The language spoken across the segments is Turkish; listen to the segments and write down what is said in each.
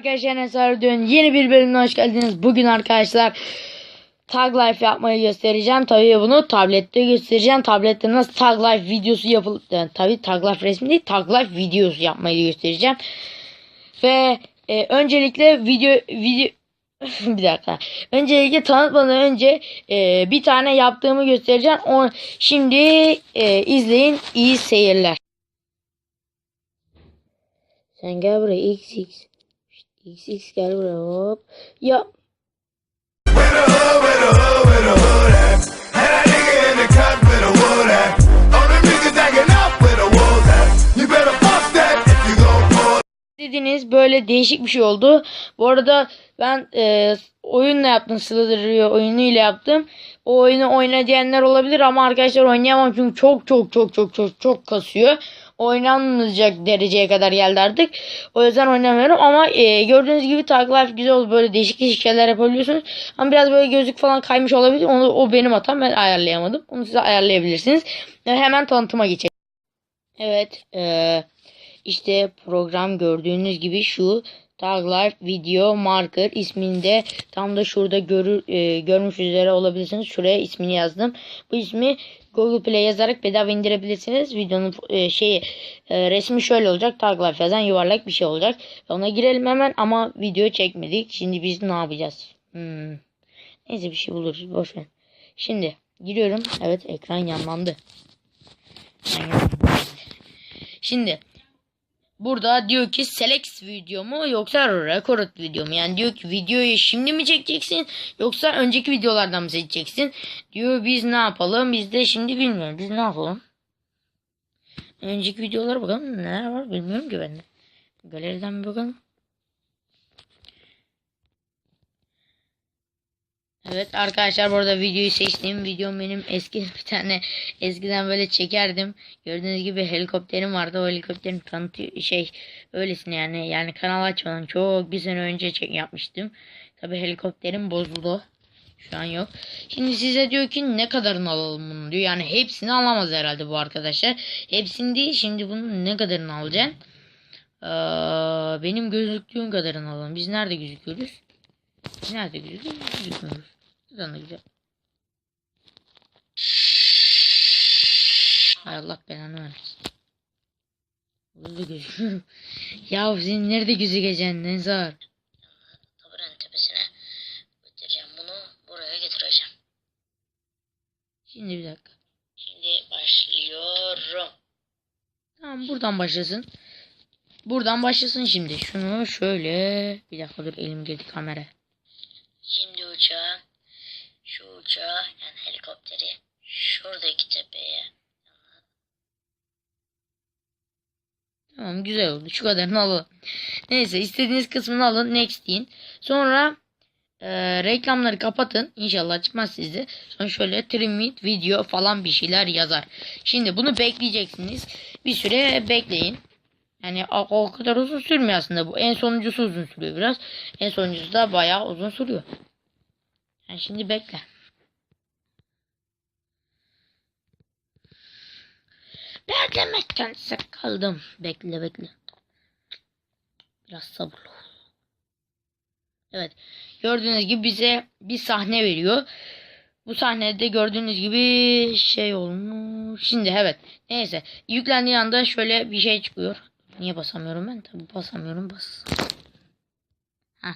Arkadaşlar Enes dön yeni bir bölümüne hoş geldiniz. Bugün arkadaşlar Tag Life yapmayı göstereceğim. Tabii bunu tablette göstereceğim. Tablette nasıl Tag Life videosu yapılıp yani tabii Tag Life resmi değil Tag Life videosu yapmayı göstereceğim. Ve e, öncelikle video video bir dakika. Öncelikle tanıtmadan önce e, bir tane yaptığımı göstereceğim. O, şimdi e, izleyin. iyi seyirler. Sen gel buraya XX. XX gel hop. Ya dediniz böyle değişik bir şey oldu. Bu arada ben e, oyunla yaptım. Slither oyunuyla yaptım. O oyunu oyna diyenler olabilir ama arkadaşlar oynayamam çünkü çok çok çok çok çok çok kasıyor. Oynanmayacak dereceye kadar geldi artık. O yüzden oynamıyorum ama e, gördüğünüz gibi Tag Life güzel oldu. Böyle değişik değişik şeyler yapabiliyorsunuz. Ama biraz böyle gözlük falan kaymış olabilir. Onu, o benim hatam. Ben ayarlayamadım. Onu size ayarlayabilirsiniz. E, hemen tanıtıma geçelim. Evet. Eee işte program gördüğünüz gibi şu Tag Life Video Marker isminde tam da şurada görür, e, görmüş üzere olabilirsiniz. Şuraya ismini yazdım. Bu ismi Google Play yazarak bedava indirebilirsiniz. Videonun e, şeyi e, resmi şöyle olacak. Tag Life yazan yuvarlak bir şey olacak. Ona girelim hemen ama video çekmedik. Şimdi biz ne yapacağız? Hmm. Neyse bir şey buluruz. Boş. Şimdi giriyorum. Evet ekran yanlandı. Şimdi Burada diyor ki select video mu yoksa record video mu? Yani diyor ki videoyu şimdi mi çekeceksin yoksa önceki videolardan mı seçeceksin? Diyor biz ne yapalım? Biz de şimdi bilmiyorum. Biz ne yapalım? Önceki videolara bakalım neler var bilmiyorum ki ben de. Galeriden bir bakalım. Evet arkadaşlar burada videoyu seçtim. Videom benim eski bir tane eskiden böyle çekerdim. Gördüğünüz gibi helikopterim vardı. O helikopterin tanıtı şey öylesine yani yani kanal açmadan çok bir sene önce çek yapmıştım. Tabi helikopterim bozuldu. Şu an yok. Şimdi size diyor ki ne kadarını alalım bunu diyor. Yani hepsini alamaz herhalde bu arkadaşlar. Hepsini değil şimdi bunun ne kadarını alacaksın? Ee, benim gözüktüğüm kadarını alalım. Biz nerede gözüküyoruz? Nerede gözüküyoruz? Gözükmüyoruz. Buradan da güzel. Hay Allah belanı vermesin. Burada da gözüküyorum. ya senin nerede gözükeceksin Nezar? Taburenin tepesine götüreceğim bunu buraya getireceğim. Şimdi bir dakika. Şimdi başlıyorum. Tamam buradan başlasın. Buradan başlasın şimdi. Şunu şöyle. Bir dakika dur elim girdi kamera. Şimdi uçağı şu uçağı yani helikopteri şuradaki tepeye Tamam güzel oldu. Şu kadarını alalım. Neyse istediğiniz kısmını alın. Next deyin. Sonra e, reklamları kapatın. İnşallah çıkmaz sizde. Sonra şöyle trim it, video falan bir şeyler yazar. Şimdi bunu bekleyeceksiniz. Bir süre bekleyin. Yani o kadar uzun sürmüyor aslında bu. En sonuncusu uzun sürüyor biraz. En sonuncusu da bayağı uzun sürüyor. Yani şimdi bekle. Beklemekten sıkıldım. Bekle bekle. Biraz sabırlı ol. Evet. Gördüğünüz gibi bize bir sahne veriyor. Bu sahnede gördüğünüz gibi şey olmuş. Şimdi evet. Neyse. Yüklendiği anda şöyle bir şey çıkıyor. Niye basamıyorum ben? Tabi basamıyorum. Bas. Heh.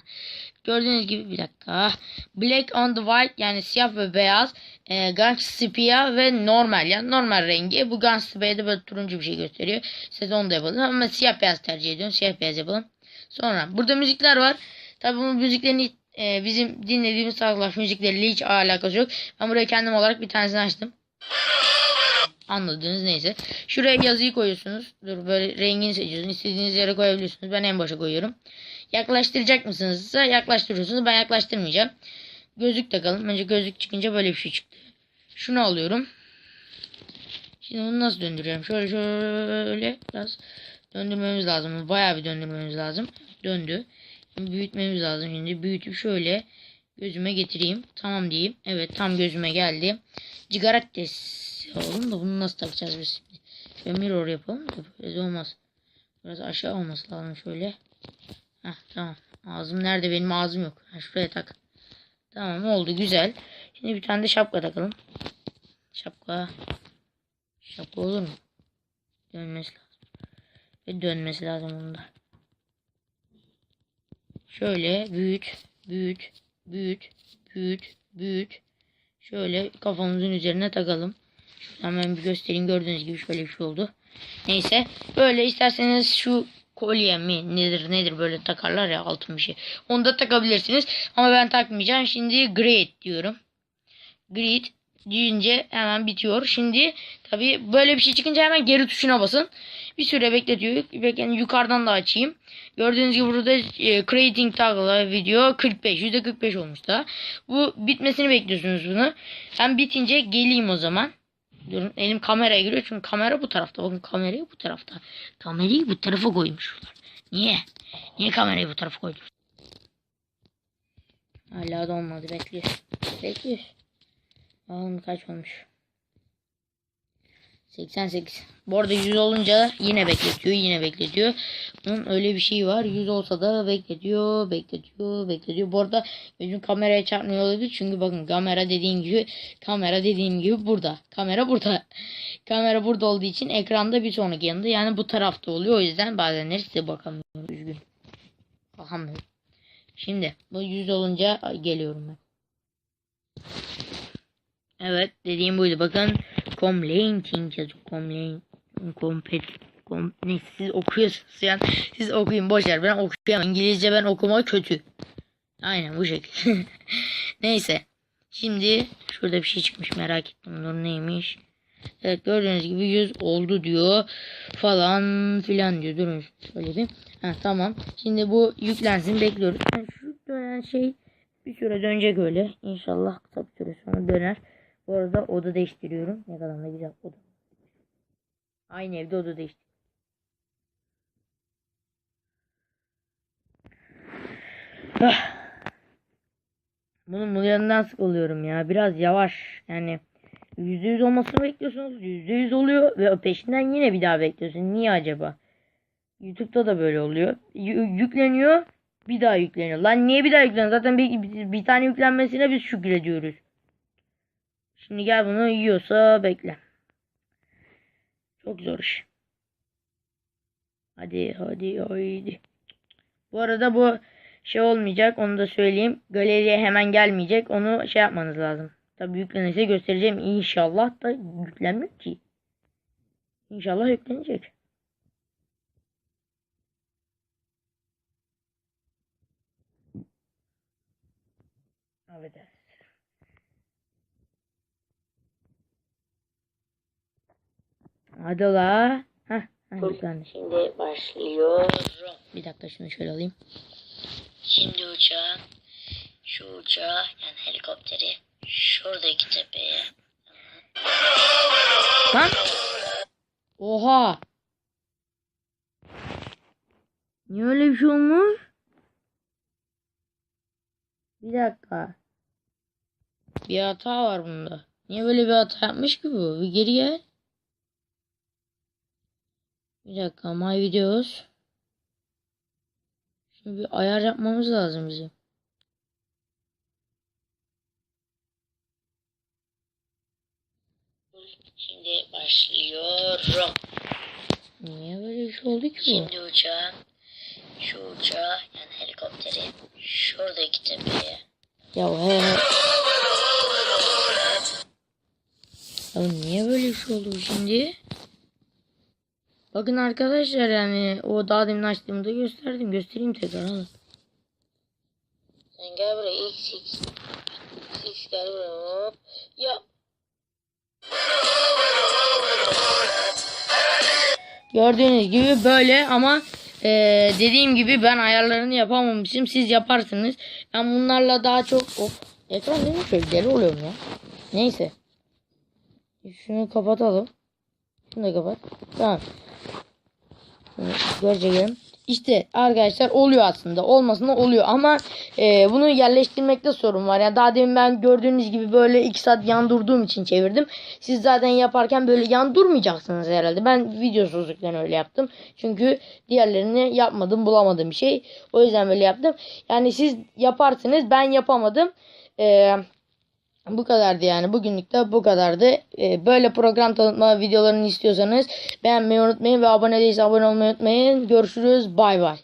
Gördüğünüz gibi bir dakika. Black on the white yani siyah ve beyaz. E, Gunspia ve normal yani normal rengi. Bu Gunspia'da böyle turuncu bir şey gösteriyor. Siz onu da yapalım ama siyah beyaz tercih ediyorum. Siyah beyaz yapalım. Sonra burada müzikler var. Tabi bu müziklerin e, bizim dinlediğimiz taklar müzikleriyle hiç alakası yok. Ben buraya kendim olarak bir tanesini açtım. Anladınız neyse. Şuraya yazıyı koyuyorsunuz. Dur böyle rengini seçiyorsunuz. İstediğiniz yere koyabiliyorsunuz. Ben en başa koyuyorum. Yaklaştıracak mısınız yaklaştırıyorsunuz. Ben yaklaştırmayacağım. Gözlük takalım. Önce gözlük çıkınca böyle bir şey çıktı. Şunu alıyorum. Şimdi bunu nasıl döndürüyorum? Şöyle şöyle biraz döndürmemiz lazım. Bayağı bir döndürmemiz lazım. Döndü. Şimdi büyütmemiz lazım. Şimdi büyütüp şöyle gözüme getireyim. Tamam diyeyim. Evet tam gözüme geldi. Cigarettes. Oğlum da bunu nasıl takacağız biz şimdi? Şöyle mirror yapalım da böyle olmaz. Biraz aşağı olması lazım şöyle. Heh, tamam Ağzım nerede? Benim ağzım yok. Ha, şuraya tak. Tamam oldu güzel. Şimdi bir tane de şapka takalım. Şapka. Şapka olur mu? Dönmesi lazım. Ve dönmesi lazım bunda. Şöyle büyüt, büyüt, büyüt, büyüt, büyüt. Şöyle kafamızın üzerine takalım. Hemen bir göstereyim. Gördüğünüz gibi şöyle bir şey oldu. Neyse. Böyle isterseniz şu kolye mi nedir nedir böyle takarlar ya altın bir şey. Onu da takabilirsiniz. Ama ben takmayacağım. Şimdi great diyorum. Great deyince hemen bitiyor. Şimdi tabi böyle bir şey çıkınca hemen geri tuşuna basın. Bir süre bekletiyor. Bekleyin yukarıdan da açayım. Gördüğünüz gibi burada e, creating toggle video 45 %45 olmuş da. Bu bitmesini bekliyorsunuz bunu. Ben bitince geleyim o zaman. Durun elim kameraya giriyor çünkü kamera bu tarafta. Bakın kamerayı bu tarafta. Kamerayı bu tarafa koymuşlar. Niye? Niye kamerayı bu tarafa koydunuz? Hala da olmadı. Bekliyoruz. Bekliyoruz. Bakalım kaç olmuş. 88. Bu arada 100 olunca yine bekletiyor. Yine bekletiyor. Bunun öyle bir şeyi var. 100 olsa da bekletiyor. Bekletiyor. Bekletiyor. Bu arada gözüm kameraya çarpmıyor olabilir. Çünkü bakın kamera dediğim gibi kamera dediğim gibi burada. Kamera burada. kamera burada olduğu için ekranda bir sonraki yanında. Yani bu tarafta oluyor. O yüzden bazenleri size bakamıyorum. Üzgün. Bakamıyorum. Şimdi bu 100 olunca geliyorum ben. Evet dediğim buydu. Bakın complainting yazıyor. Complain. Compet. Com, neyse siz okuyorsunuz yani. Siz okuyun boşver. Ben okuyamam. İngilizce ben okuma kötü. Aynen bu şekilde. neyse. Şimdi şurada bir şey çıkmış merak ettim. Dur neymiş? Evet gördüğünüz gibi 100 oldu diyor. Falan filan diyor. Durun şöyle bir. Ha, tamam. Şimdi bu yüklensin bekliyoruz. Yani şu dönen şey bir süre dönecek öyle. İnşallah kısa bir süre sonra döner. Bu arada oda değiştiriyorum. Ne kadar da güzel oda. Aynı evde oda değiştir. Ah. Bunun bu yanından sıkılıyorum ya. Biraz yavaş. Yani %100 olmasını bekliyorsunuz. %100 oluyor ve peşinden yine bir daha bekliyorsun. Niye acaba? YouTube'da da böyle oluyor. Y- yükleniyor. Bir daha yükleniyor. Lan niye bir daha yükleniyor? Zaten bir, bir, bir tane yüklenmesine biz şükrediyoruz. Şimdi gel bunu yiyorsa bekle. Çok zor iş. Hadi hadi hadi. Bu arada bu şey olmayacak onu da söyleyeyim. Galeriye hemen gelmeyecek. Onu şey yapmanız lazım. Tabi yüklenirse göstereceğim. İnşallah da yüklenmiyor ki. İnşallah yüklenecek. Evet. Hadi la. Heh, yüklendi. Şimdi başlıyorum. Bir dakika şunu şöyle alayım. Şimdi uçağı, şu uçağı yani helikopteri şuradaki tepeye Lan. Oha. Niye öyle bir şey olmuş? Bir dakika. Bir hata var bunda. Niye böyle bir hata yapmış ki bu? Bir geri gel. Bir dakika. My videos. Şimdi bir ayar yapmamız lazım bizim. Şimdi başlıyorum. Niye böyle bir şey oldu ki bu? Şimdi uçağı, şu uçağı yani helikopteri şuradaki tepeye Ya he. Ya niye böyle bir şey oldu şimdi? Bakın arkadaşlar yani o daha demin açtığımda gösterdim. Göstereyim tekrar alın. Sen gel buraya X X. X gel buraya hop. Ya Gördüğünüz gibi böyle ama eee, dediğim gibi ben ayarlarını yapamamışım. Siz yaparsınız. Ben bunlarla daha çok... Of. Ekran değil mi? Şöyle deli oluyorum ya. Neyse. Şunu kapatalım. Şunu da kapat. Tamam. Göreceğim. İşte arkadaşlar oluyor aslında. Olmasında oluyor ama e, bunu yerleştirmekte sorun var. Yani daha demin ben gördüğünüz gibi böyle 2 saat yan durduğum için çevirdim. Siz zaten yaparken böyle yan durmayacaksınız herhalde. Ben videosuzluktan öyle yaptım. Çünkü diğerlerini yapmadım bulamadım bir şey. O yüzden böyle yaptım. Yani siz yaparsınız ben yapamadım. Eee bu kadardı yani. Bugünlük de bu kadardı. Ee, böyle program tanıtma videolarını istiyorsanız beğenmeyi unutmayın ve abone değilseniz abone olmayı unutmayın. Görüşürüz. Bay bay.